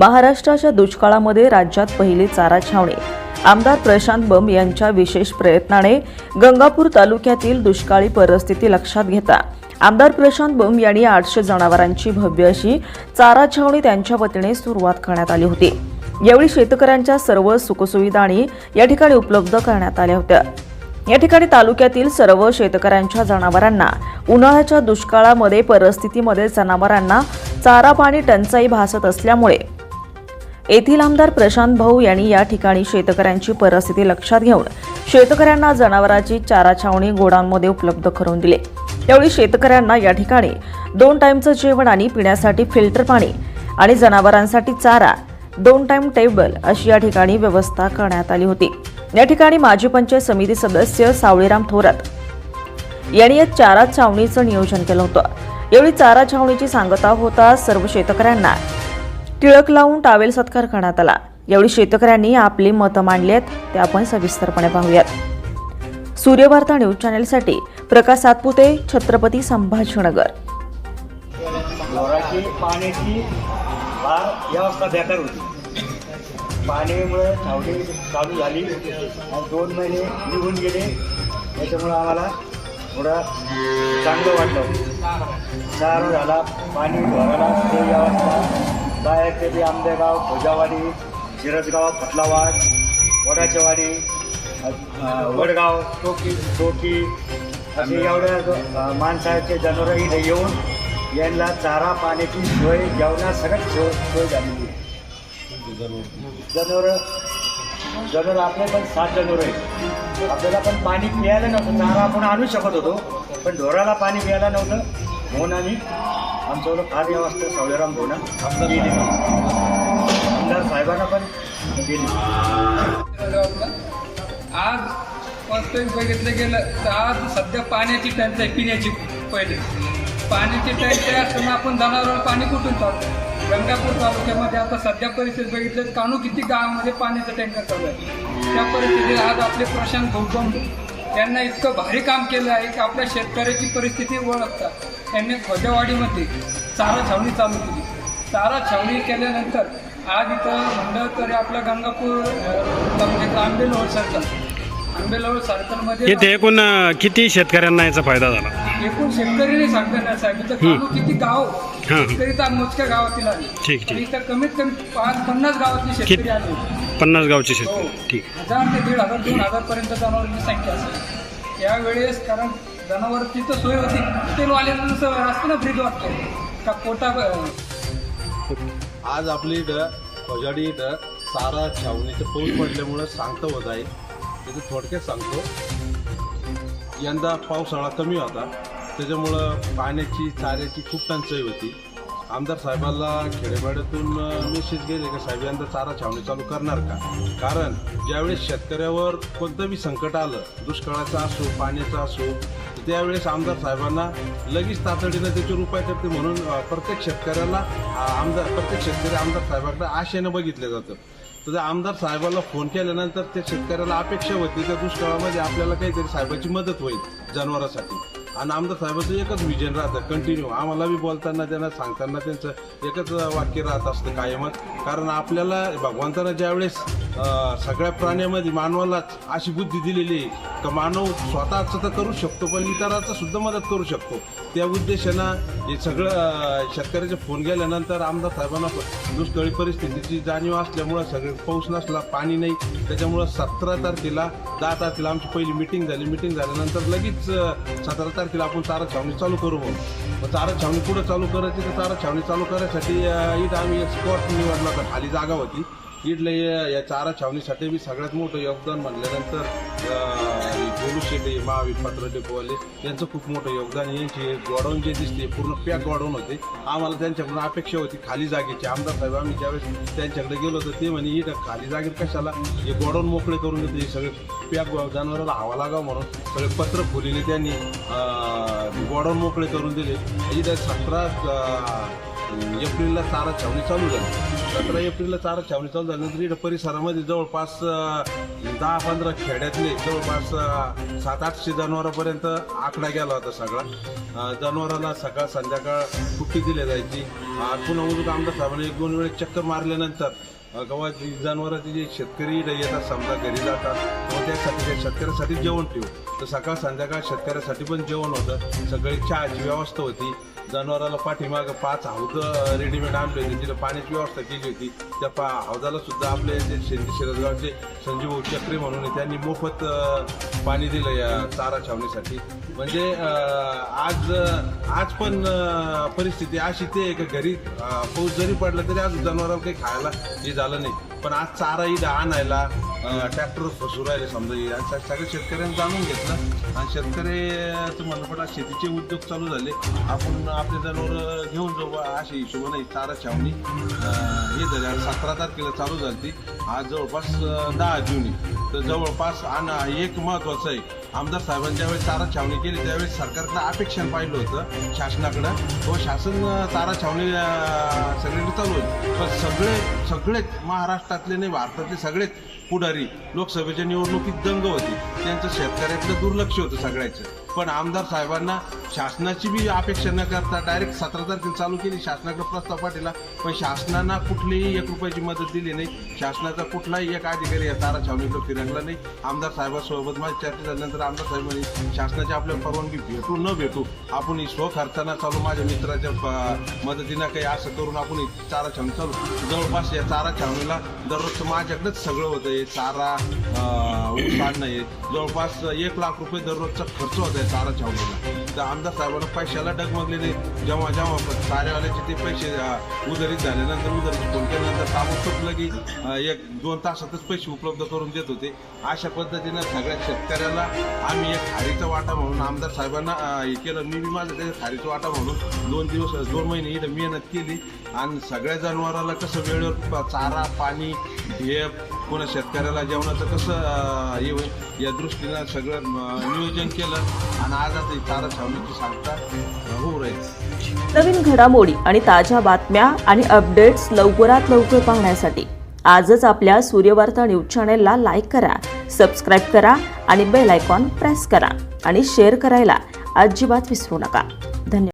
महाराष्ट्राच्या दुष्काळामध्ये राज्यात पहिली चारा छावणी आमदार प्रशांत बंब यांच्या विशेष प्रयत्नाने गंगापूर तालुक्यातील दुष्काळी परिस्थिती लक्षात घेता. आमदार प्रशांत बंब यांनी आठशे जनावरांची भव्य अशी चारा छावणी त्यांच्या वतीने सुरुवात करण्यात आली होती. यावेळी शेतकऱ्यांच्या सर्व सुखसुविधा आणि या ठिकाणी उपलब्ध करण्यात आल्या होत्या. या ठिकाणी तालुक्यातील सर्व शेतकऱ्यांच्या जनावरांना उन्हाळ्याच्या दुष्काळामध्ये परिस्थितीमध्ये जनावरांना चारा पाणी टंचाई भासत असल्यामुळे येथील आमदार प्रशांत भाऊ यांनी या ठिकाणी शेतकऱ्यांची परिस्थिती लक्षात घेऊन शेतकऱ्यांना जनावरांची चारा छावणी गोडांमध्ये उपलब्ध करून दिले. त्यावेळी शेतकऱ्यांना या ठिकाणी दोन टाईमचं जेवण आणि पिण्यासाठी फिल्टर पाणी आणि जनावरांसाठी चारा दोन टाईम टेबल अशी या ठिकाणी व्यवस्था करण्यात आली होती. या ठिकाणी माजी पंचायत समिती सदस्य सावळीराम थोरात यांनी या चारा छावणीचं नियोजन केलं होतं. यावेळी चारा छावणीची सांगता होता सर्व शेतकऱ्यांना टिळक लावून टावेल सत्कार करण्यात आला. यावेळी शेतकऱ्यांनी आपली मतं मांडली आहेत ते आपण सविस्तरपणे पाहूयात. सूर्यवार्ता न्यूज चॅनेलसाठी प्रकाश सातपुते छत्रपती संभाजीनगर. ढोराची पाण्याची फार व्यवस्था बेकार होती. पाण्यामुळं छावणी चालू झाली. आणि दोन महिने निघून गेले. त्याच्यामुळं आम्हाला थोडं चांगलं वाटलं. चार झाला पाणी भरायला ते व्यवस्था ते आंबेगाव खोजावाडी शिरसगाव फटलावाड वडाच्या वाडी अ, वडगाव टोकी टोकी असे एवढ्या माणसाचे जनावरं इथे येऊन यांना चारा पाण्याची सोय जेवणा सगळ्यात सोय सोय झालेली आहे. जनावरं जनावर आपले पण सात जनावरं आहेत. आपल्याला पण पाणी प्यायला नव्हतं चारा आपण आणू शकत होतो पण ढोराला पाणी प्यायला नव्हतं म्हणून आम्ही आमच्याकडं फार व्यवस्था सावलेराम भाऊना केली आमदार साहेबांना पण आज वास्तविक बघितलं गेलं तर आज सध्या पाण्याची टंचाई पिण्याची पहिले. पाण्याची टंचाई असताना आपण जनावरांना पाणी कुठून चालतो गंगापूर तालुक्यामध्ये आता सध्या परिस्थिती बघितलं तर कानू किती गावामध्ये पाण्याचं टँकर चालू आहे. त्या परिस्थितीत आज आपले प्रशांत गौतम त्यांना इतकं भारी काम केलं आहे की आपल्या शेतकऱ्याची परिस्थिती ओळखतात. त्यांनी खोजेवाडीमध्ये चारा छावणी चालू केली. चारा छावणी केल्यानंतर आज इथं म्हणलं तरी आपलं गंगापूर तालुक्यात आंबेलोळ सर्कल आंबेलोळ सर्कलमध्ये इथे एकूण अं, किती शेतकऱ्यांना याचा फायदा झाला? एकूण शेतकरी नाही सांगता ना साहेब इथं किती गाव हां. शेतकरी तर मोजक्या गावातील आले. ठीक, ठीक. आणि इथं कमीत कमी पाच पन्नास गावातली शेतकरी कित- आले पन्नास गावचे हो. शेतकरी. ठीक. हजार ते दीड हजार दोन हजार पर्यंत जनावरांची संख्या असेल. यावेळेस कारण जनावर तिथं सोय होती. हॉटेलवाल्यांना जसं असतं ना फ्रीज वाटतो. का पोटा आज आपली इथं खोजाडी इथं चारा छावणीचं पाऊस पडल्यामुळं सांगता होत आहे. त्याचं थोडक्यात सांगतो. यंदा पावसाळा कमी होता. त्याच्यामुळं पाण्याची चाऱ्याची खूप टंचाई होती. आमदार साहेबाला खेडेपाड्यातून मेसेज गेले का साहेब यंदा चारा छावणी चालू करणार का? कारण ज्यावेळेस शेतकऱ्यावर कोणतंही संकट आलं दुष्काळाचं असो पाण्याचं असो त्यावेळेस आमदार साहेबांना लगेच तातडीनं त्याच्यावर उपाय करते म्हणून प्रत्येक शेतकऱ्याला आमदार प्रत्येक शेतकरी आमदार साहेबाकडे आशेनं बघितलं जातं. तर त्या आमदार साहेबाला फोन केल्यानंतर त्या शेतकऱ्याला अपेक्षा होती त्या दुष्काळामध्ये आपल्याला काहीतरी साहेबाची मदत होईल जनावरांसाठी. आणि आमदार साहेबाचं एकच विजन राहतं कंटिन्यू आम्हाला बी बोलताना त्यांना सांगताना त्यांचं एकच वाक्य राहत असतं कायमच. कारण आपल्याला भगवंतानं ज्यावेळेस सगळ्या प्राण्यामध्ये मानवालाच अशी बुद्धी दिलेली आहे का मानव स्वतःचं तर करू शकतो पण इतराचं सुद्धा मदत करू शकतो. त्या उद्देशानं हे सगळं शेतकऱ्याचे फोन गेल्यानंतर आमदार साहेबांना दुष्काळी परिस्थितीची जाणीव असल्यामुळं सगळे पाऊस नसला पाणी नाही. त्याच्यामुळं सतरा तारखेला दहा तारखेला आमची पहिली मिटिंग झाली. मिटिंग झाल्यानंतर लगेच सतरा तारखेला आपण चारा छावणी चालू करू मग चारा छावणी कुठं चालू करायची? तर चारा छावणी चालू करायसाठी ईद इथं आम्ही स्पॉट निवडला होता खाली जागा होती. इथलं या या चारा छावणीसाठी मी सगळ्यात मोठं योगदान म्हणल्यानंतर अं, शेटे महावीर पात्र डेपोवाले यांचं खूप मोठं योगदान यांचे गॉडाऊन गोडाऊन जे दिसते. पूर्ण पॅक गोडाऊन होते. आम्हाला त्यांच्याकडून अपेक्षा होती खाली जागेची. आमदार साहेब आम्ही ज्यावेळेस त्यांच्याकडे गेलो होतो ते म्हणे इथं खाली जागेत कशाला? हे गोडाऊन मोकळे करून देते. सगळे पॅक जनावराला हवा लागावं म्हणून सगळे पत्र फुलेले त्यांनी गोडाऊन मोकळे करून दिले. इथं सतरा एप्रिलला चारा छावणी चालू झाली. सतरा एप्रिलला चारा छावणी चालू झाल्यानंतर इथं परिसरामध्ये जवळपास दहा पंधरा खेड्यातले जवळपास सात आठशे जनावरांपर्यंत आकडा गेला होता सगळा. जनावराला जनावरांना सकाळ संध्याकाळ कुट्टी दिली जायची. पुन्हा उजूक आमदार साहेबांनी एक दोन वेळेस चक्कर मारल्यानंतर गावात जनावरांचे जे शेतकरी येतात समजा घरी जातात त्यासाठी त्या शेतकऱ्यासाठी जेवण ठेवू. तर सकाळ संध्याकाळ शेतकऱ्यासाठी पण जेवण होतं. सगळी चहाची व्यवस्था होती. जनावराला पाठीमागं पाच हौद रेडीमेड आणले होते. तिथं पाण्याची व्यवस्था केली होती त्या पा हौदाला सुद्धा आपले जे शेंदी शिरसगावचे संजीव चक्रे म्हणून त्यांनी मोफत पाणी दिलं या चारा छावणीसाठी. म्हणजे आज आज पण परिस्थिती अशी ते आहे घरी पाऊस जरी पडला तरी आज जनावराला काही खायला हे झालं नाही. पण आज चारा इथं आणायला ट्रॅक्टर फसू राहिले समजा. हे. सगळ्या शेतकऱ्यांनी जाणून घेतलं. आणि शेतकऱ्याचं म्हणून पण शेतीचे उद्योग चालू झाले. आपण आपले जनावर घेऊन जाऊ बा, अशी हिशोबाने तारा चारा छावणी हे झाले. सतरा तारखेला चालू झाली ती. आज जवळपास दहा जुनी तर जवळपास आणि एक महत्वाचं आहे आमदार साहेबांनी ज्यावेळेस तारा छावणी केली त्यावेळेस सरकारनं अपेक्षण पाहिलं होतं. शासनाकडं व शासन तारा छावणी सगळीकडे चालू होती. पण सगळे सगळेच महाराष्ट्रातले नाही भारतातले सगळेच पुढारी लोकसभेच्या निवडणुकीत दंग होती. त्यांचं शेतकऱ्याकडे दुर्लक्ष होतं सगळ्याचं. पण आमदार साहेबांना शासनाची बी अपेक्षा न करता डायरेक्ट सतरा तारखेला चालू केली. शासनाकडे प्रस्ताव पाठवला. पण शासनानं कुठलीही एक रुपयाची मदत दिली नाही. शासनाचा कुठलाही एक अधिकारी या तारा छावणीकडे फिरकला नाही. आमदार साहेबांसोबत माझी चर्चा झाल्यानंतर आमदार साहेबांनी शासनाची आपल्या परवानगी भेटू न भेटू आपण ही चालू माझ्या मित्राच्या मदतीनं काही असं करून आपण चारा छावणी चालू. जवळपास या चारा छावणीला दररोजचं माझ्याकडेच सगळं होतं आहे चारा अं, आहे जवळपास एक लाख रुपये दररोजचा खर्च होत आहे चारा छावणीला. आमदार साहेबांना पैशाला डगमगले नाही जेव्हा जेव्हा कार्यालयाचे ते पैसे उधारीत झाल्यानंतर उधारीत फोन केल्यानंतर ताबडतोब सुटलं की एक दोन तासातच पैसे उपलब्ध करून देत होते. अशा पद्धतीनं सगळ्या शेतकऱ्याला आम्ही एक खारीचा वाटा म्हणून आमदार साहेबांना हे केलं. मी बी माझं त्याच्या खारीचा वाटा म्हणून दोन दिवस दोन महिने इथं मेहनत केली. आणि सगळ्या जनावराला कसं वेळेवर प- चारा पाणी ढेप पुन्हा शेतकऱ्याला जेवणाचं कसं येऊ या दृष्टीनं सगळं नियोजन केलं आणि आज आता तारा छावणीची सांगता होऊ राहील. नवीन घडामोडी आणि ताज्या बातम्या आणि अपडेट्स लवकरात लवकर पाहण्यासाठी आजच आपल्या सूर्यवार्ता न्यूज चॅनेलला लाईक करा सबस्क्राईब करा आणि बेल आयकॉन प्रेस करा आणि शेअर करायला अजिबात विसरू नका. धन्यवाद.